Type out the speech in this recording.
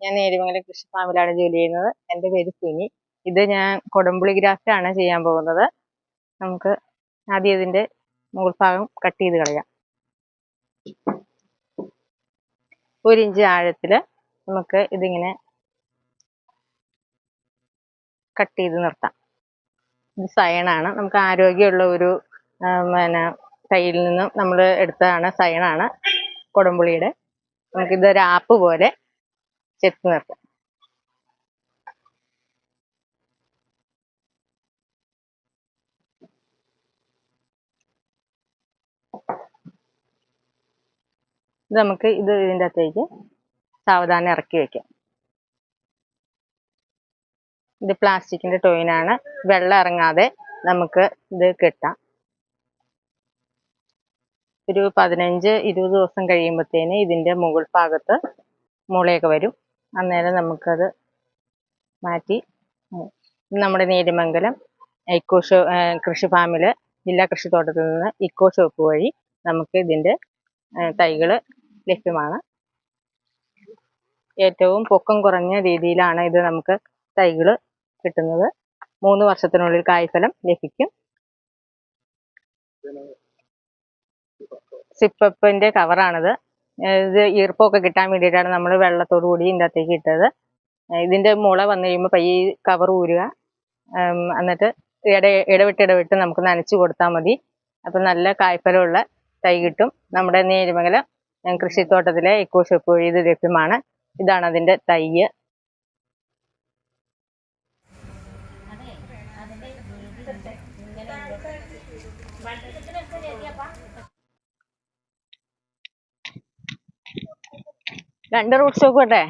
ഞാൻ നേരിമംഗലം കൃഷി ഫാമിലാണ് ജോലി ചെയ്യുന്നത്. എന്റെ പേര് സുനി. ഇത് ഞാൻ കൊടംപുളി ഗ്രാഫ്റ്റ് ആണ് ചെയ്യാൻ പോകുന്നത്. നമുക്ക് ആദ്യം ഇതിന്റെ മുകൾഭാഗം കട്ട് ചെയ്ത് കളയാം. ഒരു ഇഞ്ച് ആഴത്തിൽ നമുക്ക് ഇതിങ്ങനെ കട്ട് ചെയ്ത് നിർത്താം. ഇത് സയണാണ്. നമുക്ക് ആരോഗ്യമുള്ള ഒരു പിന്നെ തൈയിൽ നിന്നും നമ്മൾ എടുത്തതാണ് സയണാണ് കൊടംപുളിയുടെ ആപ്പ് പോലെ ചെത്തി നിർത്താം ഇത് നമുക്ക് ഇത് ഇതിന്റെ അകത്തേക്ക് സാവധാനം ഇറക്കി വെക്കാം. ഇത് പ്ലാസ്റ്റിക്കിന്റെ ടോയിനാണ്. വെള്ളം ഇറങ്ങാതെ നമുക്ക് ഇത് കെട്ടാം. ഒരു പതിനഞ്ച് ഇരുപത് ദിവസം കഴിയുമ്പോഴത്തേന് ഇതിന്റെ മുകൾ ഭാഗത്ത് മുളയൊക്കെ വരും. അന്നേരം നമുക്കത് മാറ്റി. നമ്മുടെ നേരിമംഗലം ഇക്കോ ഷോ കൃഷി ഫാമിൽ ജില്ലാ കൃഷിത്തോട്ടത്തിൽ നിന്ന് ഇക്കോ ഷോപ്പ് വഴി നമുക്ക് ഇതിന്റെ തൈകൾ ലഭ്യമാണ്. ഏറ്റവും പൊക്കം കുറഞ്ഞ രീതിയിലാണ് ഇത് നമുക്ക് തൈകൾ കിട്ടുന്നത്. മൂന്ന് വർഷത്തിനുള്ളിൽ കായ്ഫലം ലഭിക്കും. സിപ്പപ്പിന്റെ കവറാണിത്. ഇത് ഈർപ്പമൊക്കെ കിട്ടാൻ വേണ്ടിയിട്ടാണ് നമ്മൾ വെള്ളത്തോടു കൂടി ഇതിന്റെ അകത്തേക്ക് ഇട്ടത്. ഇതിന്റെ മുള വന്നു കഴിയുമ്പോൾ പയ്യെ കവർ ഊരുക. എന്നിട്ട് ഇട ഇടവിട്ട് ഇടവിട്ട് നമുക്ക് നനച്ചു കൊടുത്താൽ മതി. അപ്പം നല്ല കായ്ഫലമുള്ള തൈ കിട്ടും. നമ്മുടെ നേരിമംഗലം കൃഷിത്തോട്ടത്തിലെ ഇക്കോ ഷോപ്പ് വഴി ഇത് ലഭ്യമാണ്. ഇതാണ് അതിന്റെ തൈ രണ്ട് റൂട്ട് സ്റ്റോക്ക് വേണ്ടേ?